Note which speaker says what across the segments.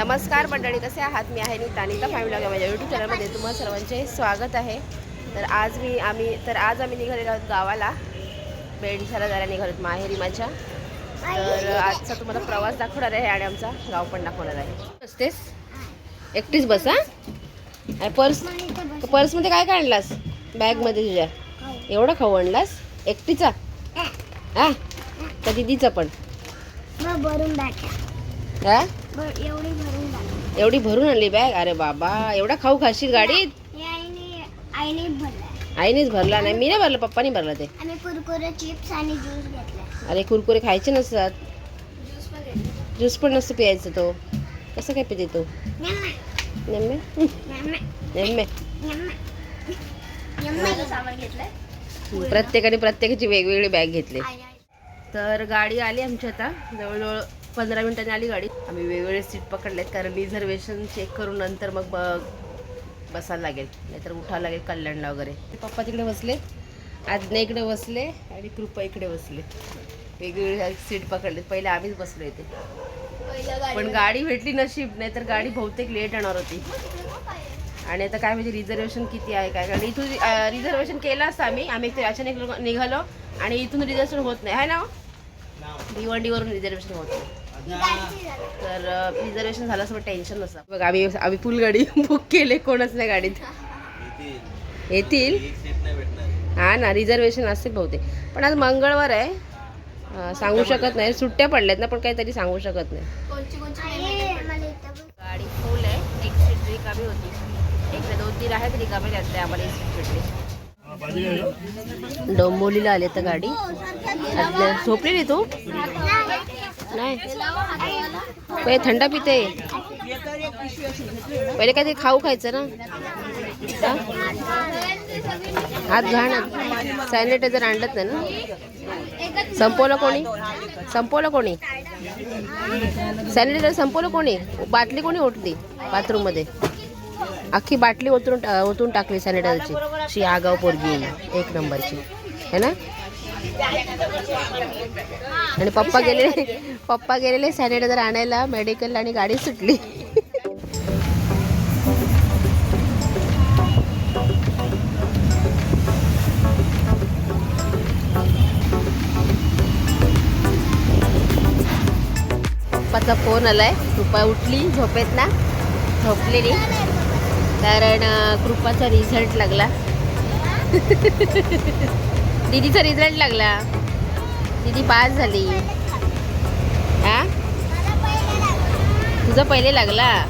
Speaker 1: नमस्कार मंडळी कसे आहात? मी आहे नीता. नीता फॅमिली ब्लॉग या माझ्या यूट्यूब चॅनलमध्ये तुम्हाला सर्वांचे स्वागत आहे. तर आज मी आम्ही तर आज आम्ही निघालेलो आहोत गावाला. बेडशाला जायला निघालो माहेरी माझ्या तर आजचा तुम्हाला प्रवास दाखवणार आहे आणि आमचा गाव पण दाखवणार आहे. बसतेस? एकटीच बस हा? पर्स पर्समध्ये काय काढलास? बॅगमध्ये तुझ्या. एवढं खाऊ आणलास? एकटीचा? हा? का दिदीचा पण.
Speaker 2: भरून
Speaker 1: हा?
Speaker 2: एवढी भरून टाका
Speaker 1: एवढी भरून आणली बॅग? अरे बाबा एवढा खाऊ खाशील गाडीत?
Speaker 2: आईने आईने भरला.
Speaker 1: आईनेच भरला नाही मी नाही भरलं पप्पानी भरला ते.
Speaker 2: आम्ही कुरकुरे चिप्स आणि ज्यूस घेतला.
Speaker 1: अरे कुरकुरे खायचे नसतात.
Speaker 2: ज्यूस पण घेतला.
Speaker 1: ज्यूस पण नसतं प्यायचं तो. कसं काय पिते तो? प्रत्येकाने प्रत्येकाची वेगवेगळी बॅग घेतली. तर गाडी आली आमची आता जवळजवळ पंधरा मिनिटांनी आली गाडी. आम्ही वेगवेगळे सीट पकडलेत कारण रिझर्वेशन चेक करून नंतर मग ब- बसायला लागेल. नाहीतर उठावं लागेल कल्याणला वगैरे. ते पप्पा तिकडे बसले आज्ञा इकडे बसले आणि कृपा इकडे बसले. वेगवेगळे सीट पकडलेत. पहिले आम्हीच बसलो इथे. पण गाडी भेटली नशीब नाही तर गाडी बहुतेक लेट येणार होती. आणि आता काय म्हणजे रिझर्वेशन किती आहे काय? कारण इथून रिझर्वेशन केलं असतं आम्ही. आम्ही इथे अचानक निघालो आणि इथून रिझर्वेशन होत नाही. आहे ना भिवंडीवरून रिझर्वेशन होत नाही. तर रिझर्वेशन झालं असं टेन्शन नसतं. बघ आम्ही आम्ही फुल गाडी बुक केले कोणच नाही गाडीत. येतील. हा ना रिझर्वेशन असतील बहुतेक. पण आज मंगळवार आहे. सांगू शकत नाही. सुट्ट्या पडल्यात ना पण काहीतरी सांगू शकत नाही. गाडी फुल आहे. एक सीट रिकामी होती. एक दोन तीन आहेत रिकामी त्यातले आम्हाला एक सीट भेटली. डोंबोलीला आले तर गाडी. झोपली झोपलेली तू? नाही. पहिले थंड पिते. पहिले काहीतरी खाऊ खायचं ना. हात घाण. सॅनिटायझर आणलंच नाही ना. संपवलं कोणी? संपवलं कोणी? सॅनिटायझर संपवलं कोणी? बाटली कोणी ओतली बाथरूममध्ये अख्खी बाटली ओतून ओतून टाकली सॅनिटायझरची. शी आगाव पोरगी. एक नंबरची. है ना? आणि पप्पा गेलेले पप्पा गेलेले सॅनिटायझर आणायला मेडिकल आणि गाडी सुटली. पप्पाचा फोन आलाय. कृपा उठली झोपेत ना? झोपलेली. कारण कृपाचा रिझल्ट लागला. दीदीचा रिझल्ट लागला. दीदी पास झाली. हा? तुझं पहिले लागला.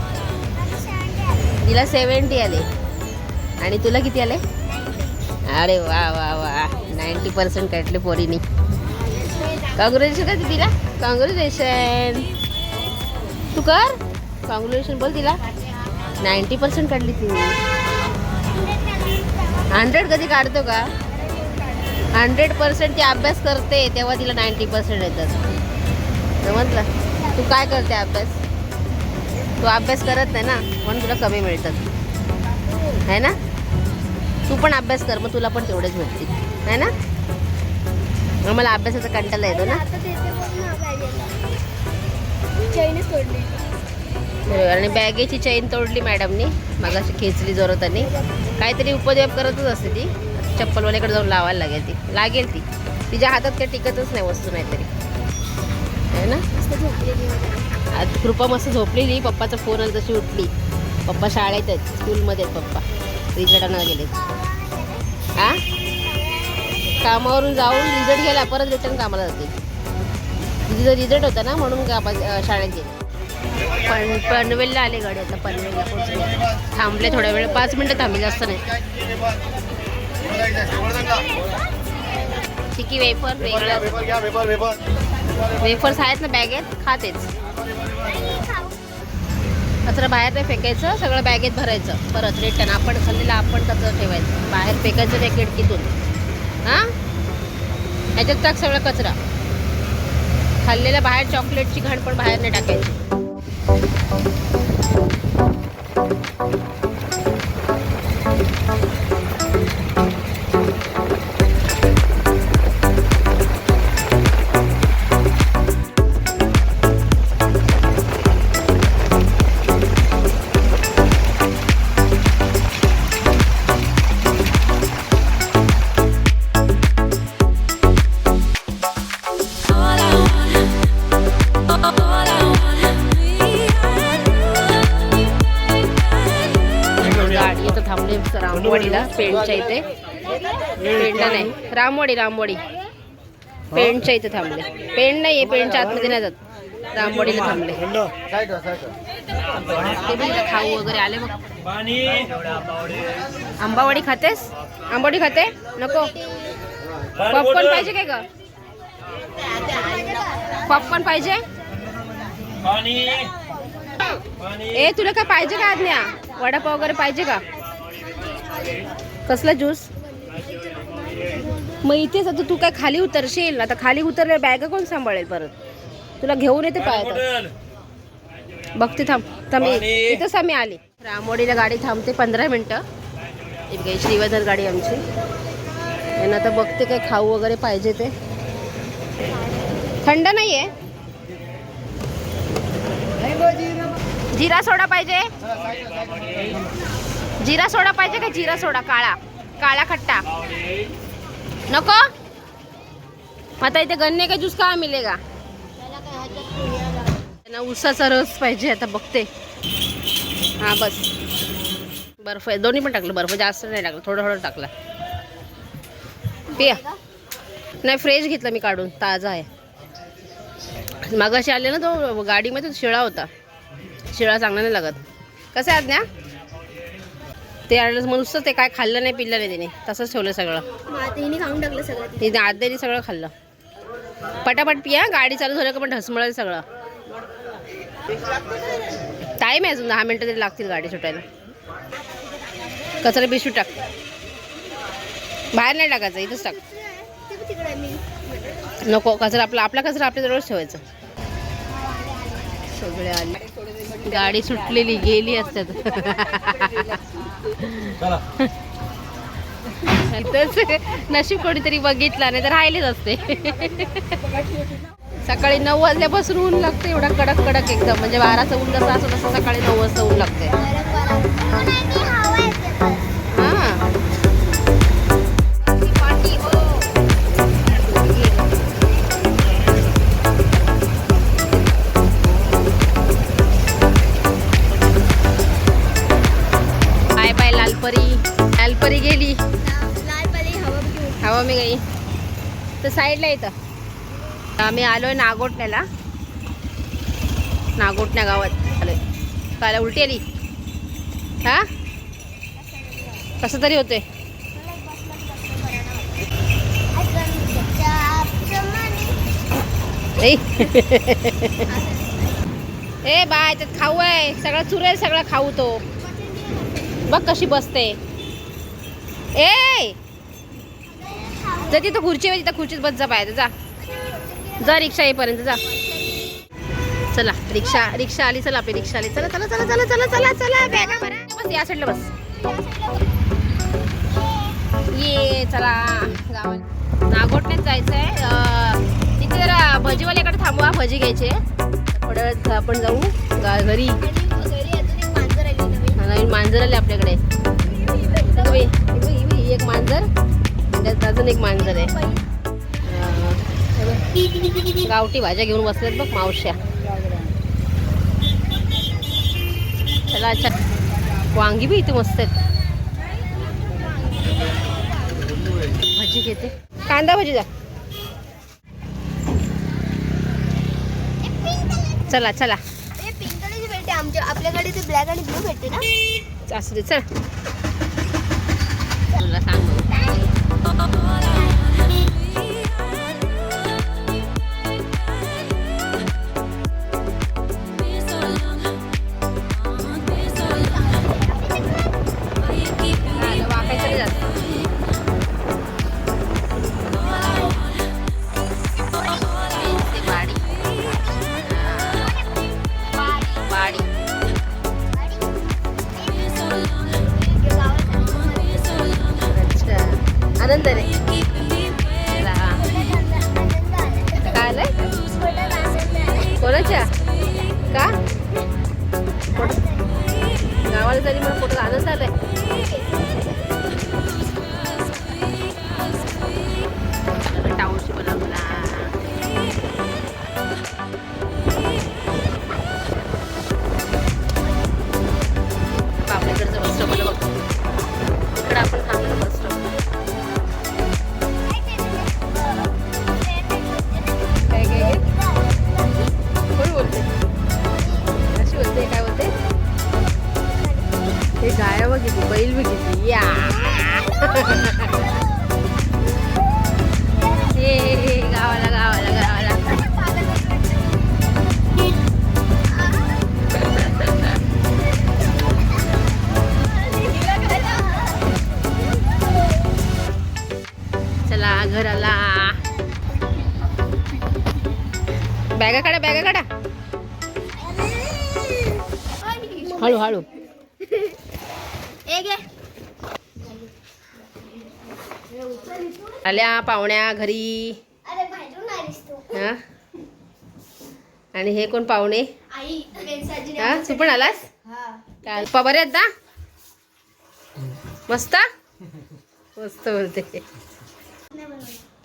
Speaker 1: तिला सेवन्टी आले. आणि तुला किती आले? अरे वा वा वा. नाईन्टी पर्सेंट काढले पोरीने. कॉंग्रॅच्युलेशन का तिला कॉंग्रॅच्युलेशन तू कर. कॉंग्रॅच्युलेशन बोल तिला. नाईन्टी पर्सेंट काढली ती हंड्रेड कधी काढतो का? हंड्रेड पर्सेंट ती अभ्यास करते तेव्हा तिला नाईन्टी पर्सेंट येतात म्हटलं तू काय करते अभ्यास? तू अभ्यास करत नाही ना म्हणून तुला कमी मिळतात. है ना? तू पण अभ्यास कर मग तुला पण तेवढेच भेटतील है ना? आम्हाला अभ्यासाचा कंटाळा येतो ना. बरोबर. आणि बॅगेची चैन तोडली मॅडमनी मगाशी खेचली आणि. काहीतरी उपद्व्याप करतच असते ती. चप्पलवाल्याकडे जाऊन लावायला लागेल ती. लागेल ती. तिच्या हातात काही टिकतच नाही वस्तू नाहीतरी. आहे ना? आज कृपा मस्त झोपलेली पप्पाचा फोन आला तशी उठली. पप्पा शाळेत आहेत स्कूलमध्ये आहेत पप्पा. रिझल्ट गेले आ? कामावरून जाऊन रिझल्ट गेला परत रिटर्न कामाला जाते. तिचा रिझल्ट होता ना म्हणून का आपण, शाळेत गेले. पण पनवेलला आले गाडी आता पनवेलला पोहोचले. थांबले थोड्या वेळ पाच मिनटं थांबले जास्त नाही. चिकी वेफर वेफर्स आहेत ना बॅगेत खातेच. कचरा बाहेर नाही फेकायचं सगळं बॅगेत भरायचं. परत रिटर्न आपण खाल्लेलं आपण कचरा ठेवायचं. बाहेर फेकायचं त्या खिडकीतून. हां? ह्याच्यात टाक सगळं कचरा. खाल्लेल्या बाहेर चॉकलेटची घाण पण बाहेर नाही टाकायची. रामवाडीला पेंटच्या इथे. पेंडला नाही रामवाडी रामवाडी. पेंटच्या इथे थांबले. पेंट नाही आहे पेंटच्या आतमध्ये नाही जात. रामवाडीला थांबले. ते बी इथं खाऊ वगैरे आले बघ. आंबावडी खातेस? आंबावडी खाते? नको. पॉपकॉर्न पाहिजे काय ग? पॉपकॉर्न पाहिजे? ए तुला काय पाहिजे का आज्ञा? वडापाव वगैरे पाहिजे का? कसला ज्यूस? मग इथेच आता तू काय खाली उतरशील? आता खाली उतरले बॅग कोण सांभाळेल परत? तुला घेऊन येते पाय बघते थांब. थांब. इथंच आम्ही आली. रामवाडीला गाडी थांबते पंधरा मिनटं. काही श्रीवर्धन गाडी आमची. यांना आता बघते काय खाऊ वगैरे पाहिजे ते. थंड नाही आहे जिरा सोडा पाहिजे. जिरा सोडा पाहिजे का जिरा सोडा? काळा. काळा खट्टा. नको? आता इथे गन्ने का ज्यूस का मिलेगा? त्यांना उसाचा रस पाहिजे आता बघते. हा बस. बर्फ आहे. दोन्ही पण टाकलं. बर्फ जास्त नाही टाकलं. थोडं थोडं टाकलं. पिया. नाही फ्रेश घेतला मी काढून. ताजा आहे. मागाशी आले ना तो गाडीमध्ये शिळा होता. शिळा चांगला नाही लागत. कसं आहे आज्ञा? ते आणलं मग नुसतं ते काय खाल्लं नाही पिल्लं नाही तिने. तसंच ठेवलं सगळं.
Speaker 2: तिने खाऊन टाकलं सगळं
Speaker 1: तिने. आद्याने सगळं खाल्लं. पटापट पिया गाडी चालू झालं का पण ढसमळेल सगळं. टाईम आहे अजून दहा मिनटं तरी लागतील गाडी सुटायला. कचरा बिशू टाक. बाहेर नाही टाकायचं इथंच टाक. नको कचरा आपला आपला कचरा आपल्याजवळच ठेवायचा. सगळे आले. गाडी सुटलेली गेली असतात नशीब कोणीतरी बघितला नाही तर राहिलेच असते. सकाळी नऊ वाजल्यापासून ऊन लागते एवढा कडक कडक एकदम. म्हणजे बाराचं ऊन जसं असं तसं सकाळी नऊ वाजता ऊन लागते आम्ही गाई तर साईडला येतं आम्ही आलोय नागोटण्याला. नागोटण्या गावात. आलोय. काय उलटी आली? हा? कसं तरी होते ए बाय त्यात खाऊ आहे. सगळं चुरेल सगळं खाऊ तो. बघ कशी बसते. ए! जा तिथं खुर्ची आहे तिथं खुर्चीत बस जा पाहिजे जा. जा रिक्षा येईपर्यंत जा. चला रिक्षा रिक्षा आली चला आपली रिक्षा आली. चला चला चला चला चला चला चला बॅगा भरा. बस या साईडला बस. ये चला गावात नागोटण्यात जायचं आहे तिथे जरा भजीवाल्याकडे थांबवा भजी घ्यायचे. थोड्या वेळात आपण जाऊ घरी घरी. हा, नवीन मांजर आले आपल्याकडे. एक मांजर. त्यात अजून एक मांजर आहे. गावठी भाज्या घेऊन बसल्यात बघ मावश्या. चला अच्छा वांगी बी इथे मस्त आहेत. भाजी घेते. कांदा भाजी जा. चला चला.
Speaker 2: भेटते आमच्या आपल्याकडे ते ब्लॅक आणि ब्लू भेटते ना?
Speaker 1: असू दे चल. तुला सांग. Ahora गाय बघितली बैल बघितली या. ए, गावाला गावाला गावाला. चला घराला. बॅगा काढा बॅगा काढा. हळू हळू.
Speaker 2: आहे
Speaker 1: आल्या पाहुण्या घरी. हा? आणि हे कोण पाहुणे? हा? तू पण आलास?
Speaker 2: हा.
Speaker 1: काय बरे आहेत ना मस्त? मस्त बोलते.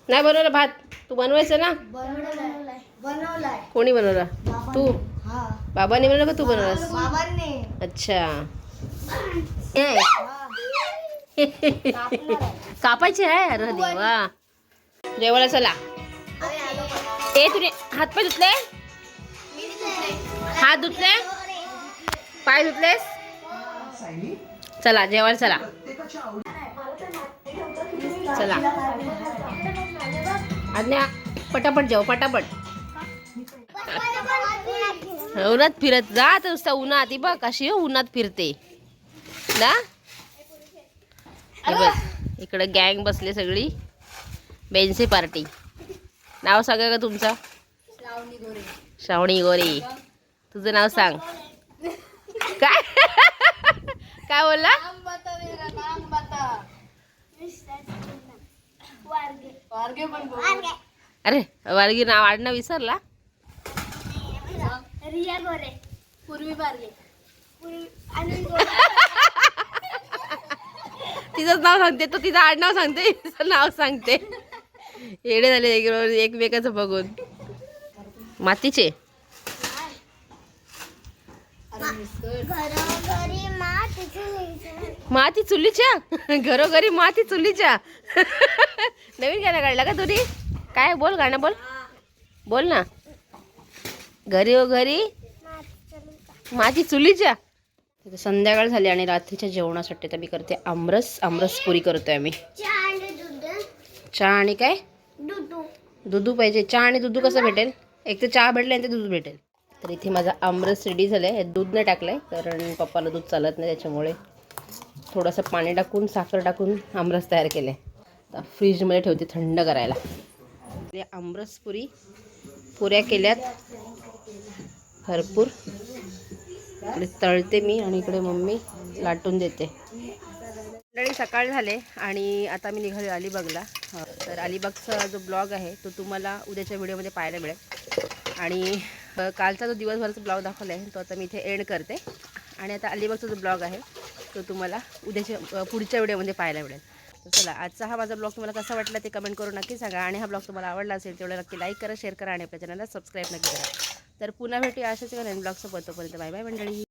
Speaker 1: नाही बनवलं भात? तू बनवायचं ना?
Speaker 2: बनवलाय. बनवलाय.
Speaker 1: कोणी बनवला? तू?
Speaker 2: हा.
Speaker 1: बाबांनी बनवलं का तू बनवलास?
Speaker 2: बाबांनी.
Speaker 1: अच्छा. कापायचे आहे अरे देवा जेवायला चला. ए तुने हात पाय धुतले? हात धुतले? पाय धुतलेस? चला जेवायला चला. चला. आज्ञा पटापट जेव पटापट. उन्हात फिरत जा तर नुसता उन्हात. बघ कशी हो उन्हात फिरते. ना? बघ इकडं गँग बसले सगळी. बेन्सी पार्टी. नाव सांगा का तुमचं. श्रावणी गोरे. तुझं नाव सांग. काय? काय बोलला? अरे वारगी नाव आडनाव विसरला?
Speaker 2: रिया गोरे. पूर्वी बारगे पूर्वी आणि
Speaker 1: तिचंच नाव सांगते तो तिचं आडनाव सांगते तिचं नाव सांगते. येडे झाले एक- एकमेकाचं बघून. मातीचे. माती चुलीच्या? घरोघरी माती चुलीच्या. नवीन गाणं काढला का तुरी? काय बोल गाणं बोल. बोल ना. घरी ओ घरी माती चुलीच्या. तिथे संध्याकाळ झाली आणि रात्रीच्या जेवणासाठी तर मी करते आमरस. आमरस पुरी करतोय आम्ही.
Speaker 2: चहा आणि दूध.
Speaker 1: चहा आणि काय?
Speaker 2: दुधू.
Speaker 1: दुधू पाहिजे. चहा आणि दुधू कसं भेटेल? एक तर चहा भेटला आणि ते दूध भेटेल. तर इथे माझा आमरस रेडी झालं आहे दूध नाही टाकलं आहे कारण पप्पाला दूध चालत नाही त्याच्यामुळे थोडंसं पाणी टाकून साखर टाकून आमरस तयार केलं. आहे फ्रीजमध्ये ठेवते थंड करायला. आमरस पुरी. पुऱ्या केल्यात. भरपूर. इकडे तळते मी आणि इकडे मम्मी लाटून देते. मंडळी सकाळ झाले आणि आता मी निघाले अलिबागला. तर अलिबागचा जो ब्लॉग आहे तो तुम्हाला उद्याच्या व्हिडिओमध्ये पाहायला मिळेल. आणि कालचा जो दिवसभराचा ब्लॉग दाखवला आहे तो आता मी इथे एंड करते. आणि आता अलिबागचा जो ब्लॉग आहे तो तुम्हाला उद्याच्या पुढच्या व्हिडिओमध्ये पाहायला मिळेल. तर चला आजचा हा माझा ब्लॉग तुम्हाला कसा वाटला ते कमेंट करून नक्की सांगा. आणि हा ब्लॉग तुम्हाला आवडला असेल तेवढं नक्की लाईक करा शेअर करा आणि आपल्या चॅनलला सबस्क्राईब नक्की करा. तर पुन्हा भेटूया अशाच नवीन ब्लॉगसोबत तोपर्यंत बाय बाय मंडळी.